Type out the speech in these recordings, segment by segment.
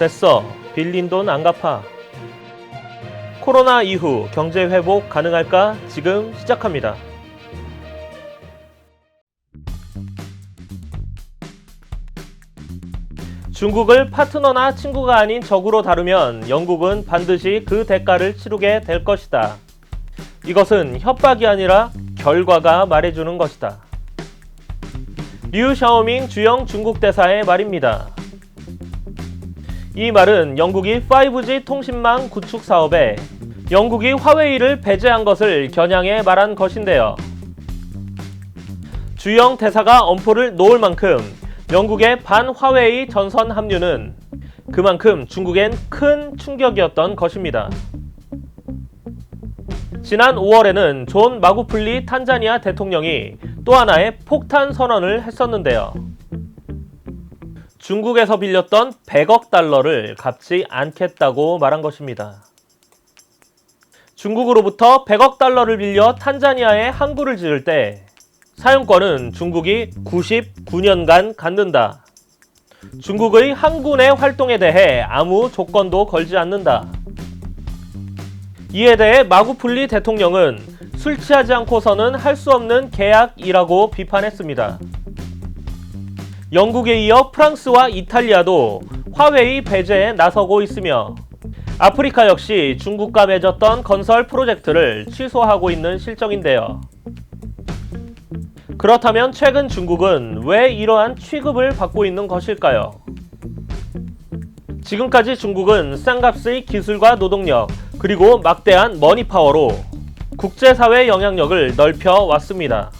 됐어. 빌린 돈 안 갚아. 코로나 이후 경제 회복 가능할까? 지금 시작합니다. 중국을 파트너나 친구가 아닌 적으로 다루면 영국은 반드시 그 대가를 치르게 될 것이다. 이것은 협박이 아니라 결과가 말해주는 것이다. 류 샤오밍 주영 중국 대사의 말입니다. 이 말은 영국이 5G 통신망 구축 사업에 영국이 화웨이를 배제한 것을 겨냥해 말한 것인데요. 주영 대사가 엄포를 놓을 만큼 영국의 반 화웨이 전선 합류는 그만큼 중국엔 큰 충격이었던 것입니다. 지난 5월에는 존 마구플리 탄자니아 대통령이 또 하나의 폭탄 선언을 했었는데요. 중국에서 빌렸던 100억 달러를 갚지 않겠다고 말한 것입니다. 중국으로부터 100억 달러를 빌려 탄자니아에 항구를 지을 때 사용권은 중국이 99년간 갖는다. 중국의 내 활동에 대해 아무 조건도 걸지 않는다. 이에 대해 마구플리 대통령은 술 취하지 않고서는 할 수 없는 계약이라고 비판했습니다. 영국에 이어 프랑스와 이탈리아도 화웨이 배제에 나서고 있으며 아프리카 역시 중국과 맺었던 건설 프로젝트를 취소하고 있는 실정인데요. 그렇다면 최근 중국은 왜 이러한 취급을 받고 있는 것일까요? 지금까지 중국은 쌍값의 기술과 노동력, 그리고 막대한 머니파워로 국제사회 영향력을 넓혀 왔습니다.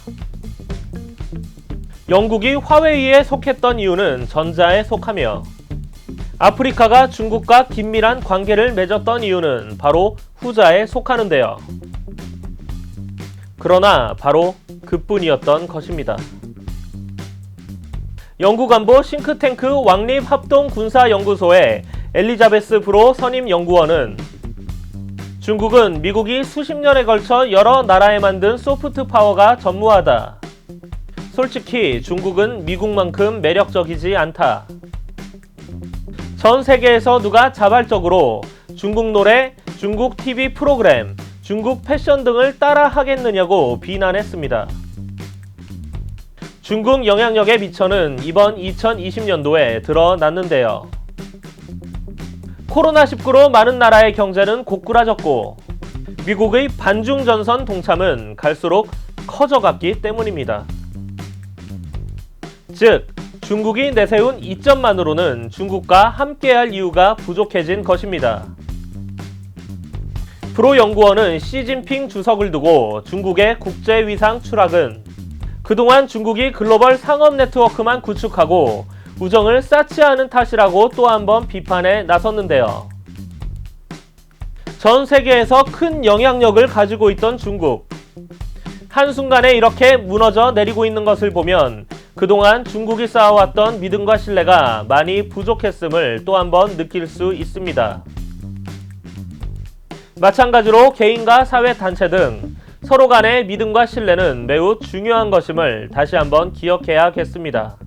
영국이 화웨이에 속했던 이유는 전자에 속하며 아프리카가 중국과 긴밀한 관계를 맺었던 이유는 바로 후자에 속하는데요. 그러나 바로 그뿐이었던 것입니다. 영국 안보 싱크탱크 왕립 합동 군사 연구소의 엘리자베스 브로 선임 연구원은 중국은 미국이 수십 년에 걸쳐 여러 나라에 만든 소프트 파워가 전무하다. 솔직히 중국은 미국만큼 매력적이지 않다. 전 세계에서 누가 자발적으로 중국 노래, 중국 TV 프로그램, 중국 패션 등을 따라 하겠느냐고 비난했습니다. 중국 영향력의 미천은 이번 2020년도에 드러났는데요. 코로나19로 많은 나라의 경제는 고꾸라졌고 미국의 반중 전선 동참은 갈수록 커져갔기 때문입니다. 즉, 중국이 내세운 이점만으로는 중국과 함께할 이유가 부족해진 것입니다. 프로 연구원은 시진핑 주석을 두고 중국의 국제 위상 추락은 그동안 중국이 글로벌 상업 네트워크만 구축하고 우정을 쌓지 않은 탓이라고 또 한 번 비판에 나섰는데요. 전 세계에서 큰 영향력을 가지고 있던 중국. 한순간에 이렇게 무너져 내리고 있는 것을 보면 그동안 중국이 쌓아왔던 믿음과 신뢰가 많이 부족했음을 또 한 번 느낄 수 있습니다. 마찬가지로 개인과 사회 단체 등 서로 간의 믿음과 신뢰는 매우 중요한 것임을 다시 한번 기억해야겠습니다.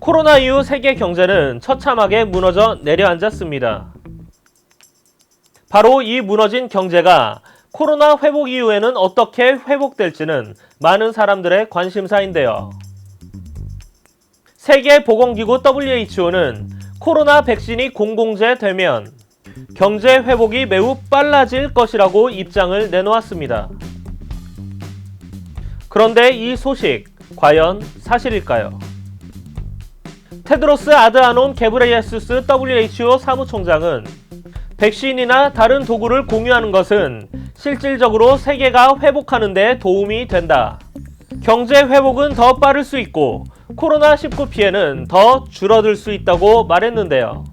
코로나 이후 세계 경제는 처참하게 무너져 내려앉았습니다. 바로 이 무너진 경제가 코로나 회복 이후에는 어떻게 회복될지는 많은 사람들의 관심사인데요. 세계보건기구 WHO는 코로나 백신이 공공재되면 경제 회복이 매우 빨라질 것이라고 입장을 내놓았습니다. 그런데 이 소식 과연 사실일까요? 테드로스 아드아논 게브레예수스 WHO 사무총장은 백신이나 다른 도구를 공유하는 것은 실질적으로 세계가 회복하는 데 도움이 된다. 경제 회복은 더 빠를 수 있고 코로나19 피해는 더 줄어들 수 있다고 말했는데요.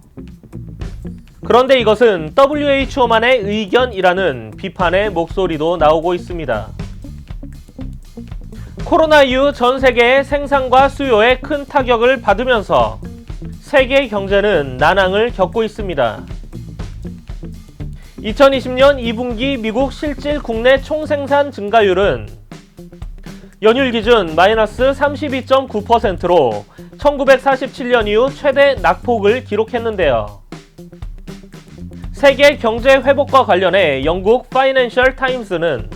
그런데 이것은 WHO만의 의견이라는 비판의 목소리도 나오고 있습니다. 코로나 이후 전 세계의 생산과 수요에 큰 타격을 받으면서 세계 경제는 난항을 겪고 있습니다. 2020년 2분기 미국 실질 국내 총생산 증가율은 연율 기준 마이너스 32.9%로 1947년 이후 최대 낙폭을 기록했는데요. 세계 경제 회복과 관련해 영국 파이낸셜 타임스는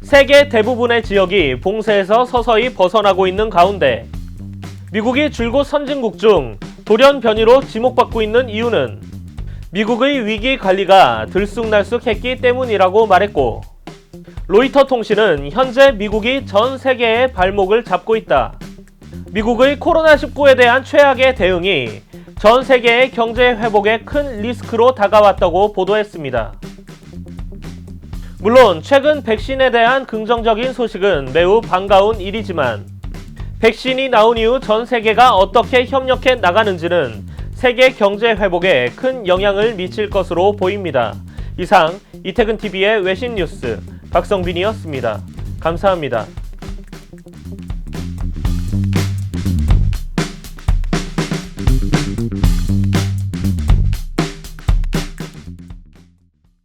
세계 대부분의 지역이 봉쇄에서 서서히 벗어나고 있는 가운데 미국이 줄곧 선진국 중 돌연 변이로 지목받고 있는 이유는 미국의 위기 관리가 들쑥날쑥했기 때문이라고 말했고 로이터 통신은 현재 미국이 전 세계의 발목을 잡고 있다. 미국의 코로나19에 대한 최악의 대응이 전 세계의 경제 회복에 큰 리스크로 다가왔다고 보도했습니다. 물론 최근 백신에 대한 긍정적인 소식은 매우 반가운 일이지만 백신이 나온 이후 전 세계가 어떻게 협력해 나가는지는 세계 경제 회복에 큰 영향을 미칠 것으로 보입니다. 이상 이태근 TV의 외신 뉴스 박성빈이었습니다. 감사합니다.